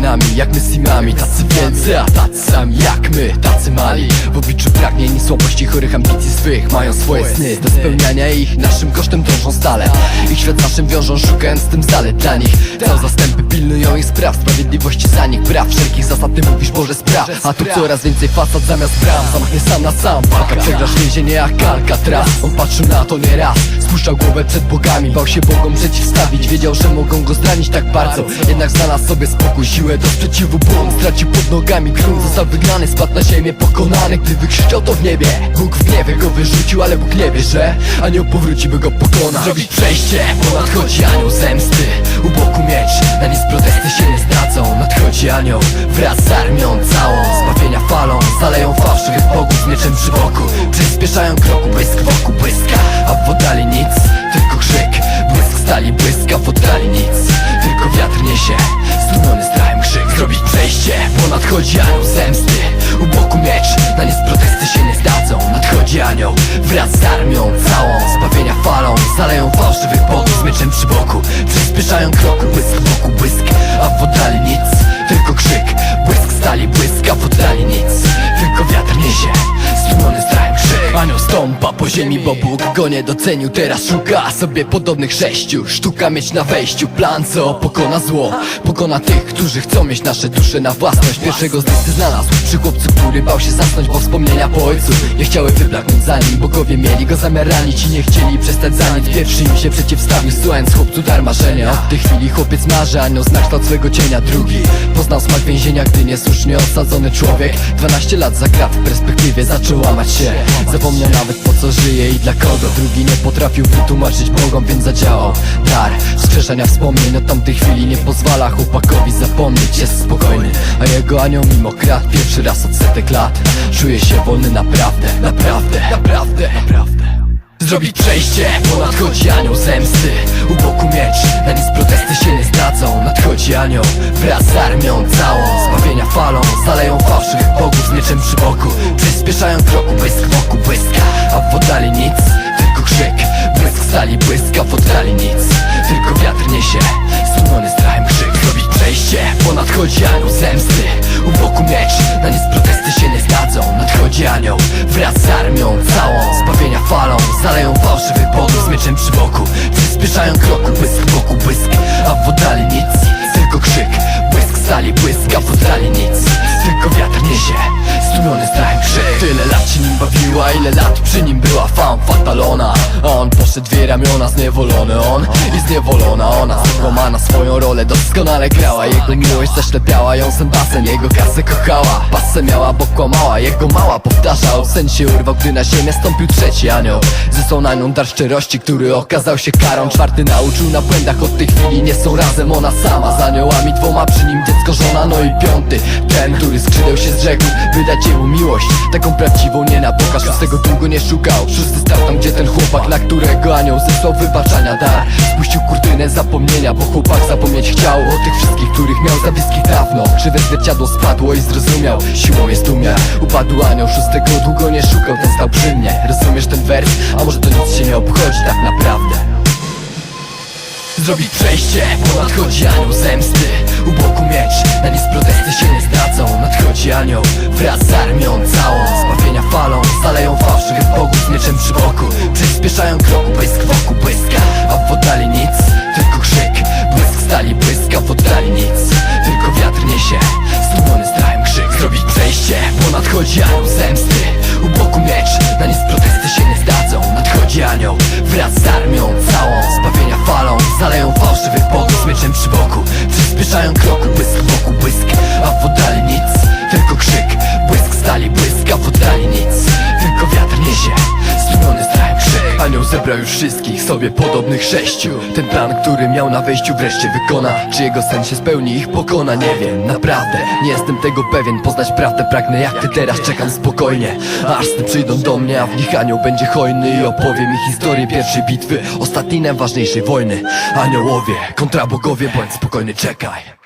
nami Jak my z teamami, tacy wielcy, a tacy sami jak my Tacy mali, w obliczu pragnień i słabości chorych ambicji swych Mają swoje sny, do spełniania ich naszym kosztem dążą stale. Ich świat naszym wiążą, szukając tym zalet dla nich. Co zastępy pilnują ich spraw, sprawiedliwości za nich Praw wszelkich zasad, ty mówisz Boże spraw A tu coraz więcej fasad zamiast bram. Zamachnie sam na sam, walka przegrasz więzienie jak Alcatraz. On patrzył na to nieraz, spuszczał głowę przed bogami Bał się Bogom przeciwstawić, wiedział, że mogą go zranić tak bardzo. Jednak znalazł sobie spokój, siłę do sprzeciwu Błąd stracił pod nogami. Grunt, został wygnany Spadł na ziemię pokonany, gdy wykrzyczał to w niebie. Bóg w gniewie go wyrzucił, ale Bóg nie wie, że Anioł powróci, by go pokonać. Zrobić przejście, bo nadchodzi anioł zemsty. U boku miecz, na nic protesty się nie zdadzą Nadchodzi anioł wraz z armią całą. Zbawienia falą, zaleją fałszywych bogów mieczem przy boku. Przyspieszają kroku, błysk wokół błyska nadchodzi anioł zemsty. U boku miecz, na nic protesty się nie zdadzą. Nadchodzi anioł wraz z armią całą Zbawienia falą, zaleją fałszywych bogów stąpa po ziemi, bo Bóg go nie docenił Teraz szuka sobie podobnych sześciu. Sztuka mieć na wejściu plan, co pokona zło. Pokona tych, którzy chcą mieć nasze dusze na własność. Pierwszego z listy znalazł przy chłopcu, który bał się zasnąć Bo wspomnienia po ojcu nie chciały wyblaknąć za nim. Bogowie mieli go zamiar ranić i nie chcieli przestać za nic. Pierwszy im się przeciwstawił, słuchając chłopcu dar marzenia. Od tej chwili chłopiec marzy, anioł zna kształt swego cienia. Drugi poznał smak więzienia, gdy niesłusznie osadzony człowiek 12 lat za krat w perspektywie zaczął łamać się nawet po co żyje i dla kogo. Drugi nie potrafił wytłumaczyć Bogom, więc zadziałał Dar. Wskrzeszenia wspomnień od tamtej chwili nie pozwala chłopakowi zapomnieć. Jest spokojny, a jego anioł mimo krat Pierwszy raz od setek lat. Czuje się wolny naprawdę, naprawdę, naprawdę, naprawdę. Zrobić przejście, bo nadchodzi anioł zemsty. U boku miecz, na nic protesty się nie zdadzą. Nadchodzi anioł wraz z armią całą. Zbawienia falą, zaleją fałszywych bogów z mieczem przy boku. Przyspieszają kroku, błysk wokół błyska Stali błyska, w nic. Tylko wiatr niesie, stłumiony strachem krzyk. Zrobić przejście, bo nadchodzi anioł zemsty U boku miecz, na nic protesty się nie Poszedł dwie ramiona, zniewolony on. I zniewolona ona, złamana swoją rolę. Doskonale grała, jego miłość zaślepiała ją sen basen Jego kasę kochała, pasę miała, bo kłamała Jego mała powtarzał, sen się urwał, gdy na ziemię stąpił trzeci anioł. Zysłał na nią dar szczerości, który okazał się karą. Czwarty nauczył na błędach, od tej chwili nie są razem Ona sama z aniołami dwoma, przy nim dziecko żona No i piąty, ten, który skrzydeł się zrzekł By dać jemu miłość, taką prawdziwą nie na pokaż Szóstego długo nie szukał, szósty stał tam gdzie ten chłopak Na którego anioł zesłał wybaczania dar Zapomnienia, bo chłopak zapomnieć chciał O tych wszystkich, których miał za bliskich dawno. Krzywe zwierciadło spadło i zrozumiał Siłą jest umiar, upadł anioł Szóstego długo nie szukał, ten stał przy mnie. Rozumiesz ten wers? A może to nic się nie obchodzi tak naprawdę? Zrobić przejście, bo nadchodzi anioł zemsty. U boku miecz, na nic protesty się nie zebrał już wszystkich, sobie podobnych sześciu. Ten plan, który miał na wejściu wreszcie wykona. Czy jego sen się spełni, ich pokona, nie wiem Naprawdę, nie jestem tego pewien. Poznać prawdę pragnę jak ty teraz, czekam spokojnie. Aż sny przyjdą do mnie, a w nich anioł będzie hojny. I opowie mi historię pierwszej bitwy Ostatniej, najważniejszej wojny. Aniołowie, kontra bogowie, bądź spokojny, czekaj